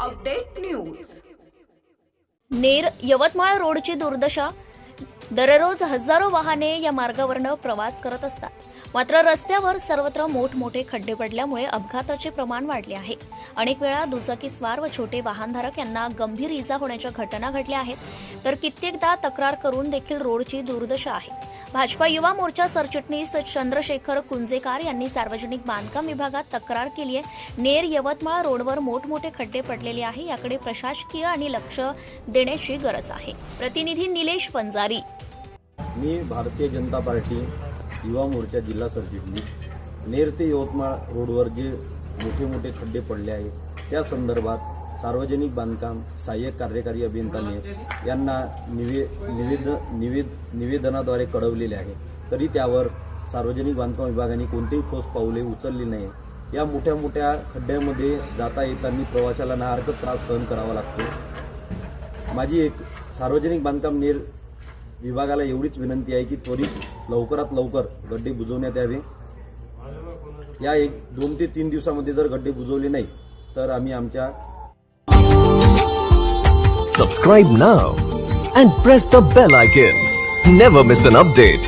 Update news Ner Yavatmal रोडची दुर्दशा दररोज हजारो वाहने या मार्गावरनं प्रवास करत असतात. मात्र रस्त्यावर सर्वत्र मोठमोठे खड्डे पडल्यामुळे अपघाताचे प्रमाण वाढले आहे. अनेक वेळा दुचाकी स्वार व छोटे वाहनधारक यांना गंभीर इजा होण्याच्या घटना घडल्या आहेत. तर कित्येकदा तक्रार करून देखील रोडची दुर्दशा आहे. भाजपा युवा मोर्चा सरचिटणीस चंद्रशेखर कुंजेकार यांनी सार्वजनिक बांधकाम विभागात तक्रार केली आहे नेर यवतमाळ रोडवर मोठमोठे खड्डे पडलेले आहे. याकडे प्रशासकीय आणि लक्ष देण्याची गरज आहे. प्रतिनिधी निलेश पंजारी मी भारतीय जनता पार्टी युवा मोर्चा जिल्हा सरचिटणीस. नेर ते यवतमाळ रोडवर जे मोठे मोठे खड्डे पडले आहेत त्या संदर्भात सार्वजनिक बांधकाम सहाय्यक कार्यकारी अभियंताने यांना निवे निवेद निवेद निवेदनाद्वारे कळवलेले आहे. तरी त्यावर सार्वजनिक बांधकाम विभागाने कोणतेही ठोस पाऊले उचलली नाही या मोठ्या मोठ्या खड्ड्यामध्ये जाता येताना प्रवाशाला नाहर्क त्रास सहन करावा लागतो. माझी एक सार्वजनिक बांधकाम नेर विभागाला एवढीच विनंती आहे की त्वरित लवकरात लवकर गड्डे बुजवण्यात यावे. या एक दोन ते तीन दिवसामध्ये जर गड्डे बुजवले नाही तर आम्ही आमच्या subscribe now and press the bell icon never miss an update